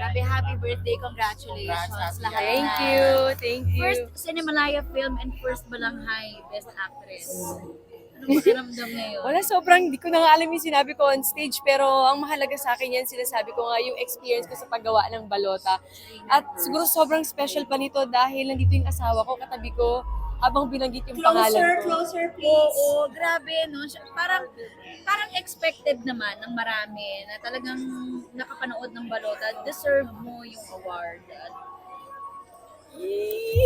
Grabe, happy birthday. Congratulations. Congrats, lahat Thank na. you, thank you. First Cinemalaya film and first Balanghay Best Actress. Anong pakiramdam ngayon? Wala, sobrang di ko na nga alam yung sinabi ko on stage, pero ang mahalaga sa akin yan, sinasabi ko nga yung experience ko sa paggawa ng balota. At siguro sobrang special pa nito dahil nandito yung asawa ko, katabi ko, habang binanggit yung pangalan ko. closer, Oo, grabe, no? Siya- Parang, parang expected naman ng marami na talagang nakapanood ng balota, deserve mo yung award.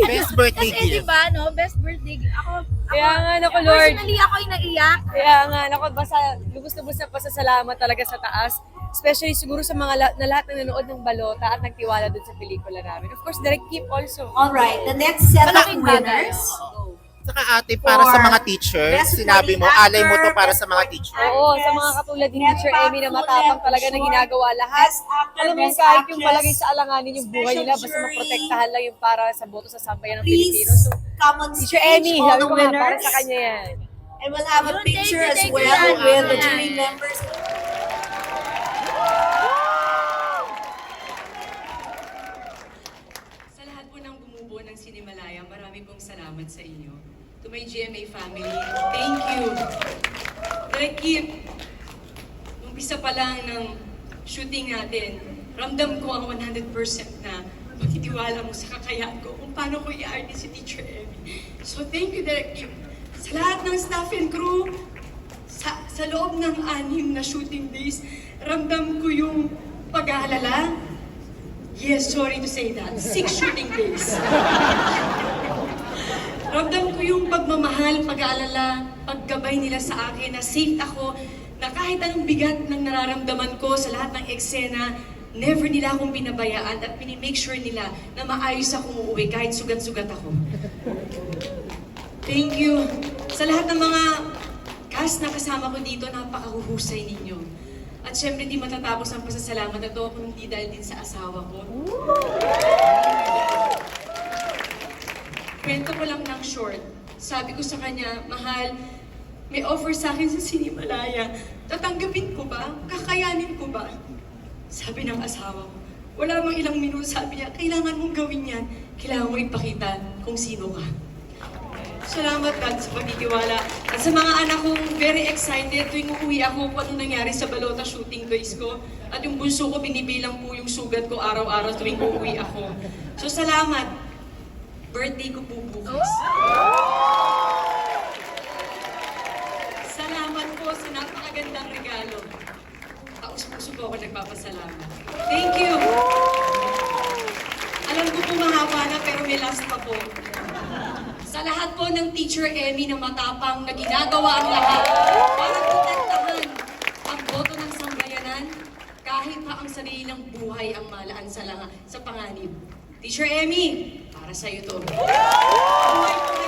Best birthday Kasi di gift. ba, no? Best birthday. Ako, ako Kaya nga, naku, Lord. Personally, ako yung naiyak. Kaya nga, naku, basta lubos-lubos na pasasalamat talaga sa taas. Especially siguro sa mga la- na lahat ng nanood ng balota at nagtiwala dun sa pelikula namin. Of course, Direct Keep also. Alright, the next set of Malaking bagay. winners. Oo. Saka ate, para sa mga teachers, sinabi mo, alay mo to para sa mga teachers. Oo, sa mga katulad ni Teacher Emmy na matapang talaga na ginagawa lahat. Alam mo kahit yung palagay sa alanganin yung buhay nila, basta maprotektahan lang yung para sa boto sa sambayan ng Pilipino. So, Teacher Emmy, sabi ko nga, para sa kanya yan. And we'll have a picture as well with the jury members. Sa lahat po ng bumubuo ng Sinimalaya, marami pong salamat sa inyo. To my GMA family, thank you. Direk Kip, umpisa pa lang ng shooting natin, ramdam ko ang 100% na pagtitiwala mo sa kakayaan ko kung paano ko i-arte si Teacher Emmy. So thank you, Direk Kip. Sa lahat ng staff and crew, sa, sa loob ng anim na shooting days, ramdam ko yung pag-aalala, Yes, sorry to say that. Six shooting days. Pagmamahal, pag-aalala, paggabay nila sa akin na safe ako, na kahit anong bigat ng nararamdaman ko sa lahat ng eksena, never nila akong binabayaan at pinimake sure nila na maayos akong uuwi kahit sugat-sugat ako. Thank you. Sa lahat ng mga cast na kasama ko dito, napakahuhusay ninyo. At syempre, di matatapos ang pasasalamat na to kung hindi dahil din sa asawa ko. Kwento ko lang ng short. Sabi ko sa kanya, Mahal, may offer sa akin sa Sinimalaya. Tatanggapin ko ba? Kakayanin ko ba? Sabi ng asawa ko. Wala mang ilang minuto, sabi niya, kailangan mong gawin yan. Kailangan mo ipakita kung sino ka. Salamat God sa pagtitiwala. At sa mga anak kong very excited tuwing uuwi ako kung ano nangyari sa balota shooting days ko. At yung bunso ko, binibilang po yung sugat ko araw-araw tuwing uuwi ako. So salamat. Birthday ko po bukas. Salamat po sa napakagandang regalo. Taos-puso po ako nagpapasalamat. Thank you! Alam ko po mahaba na pero may last pa po. Sa lahat po ng Teacher Emmy na matapang na ginagawa ang lahat para protektahan ang boto ng sambayanan kahit pa ang sariling buhay ang malaan sa, lang, sa panganib. Teacher Emmy, para sa'yo to. Buhay po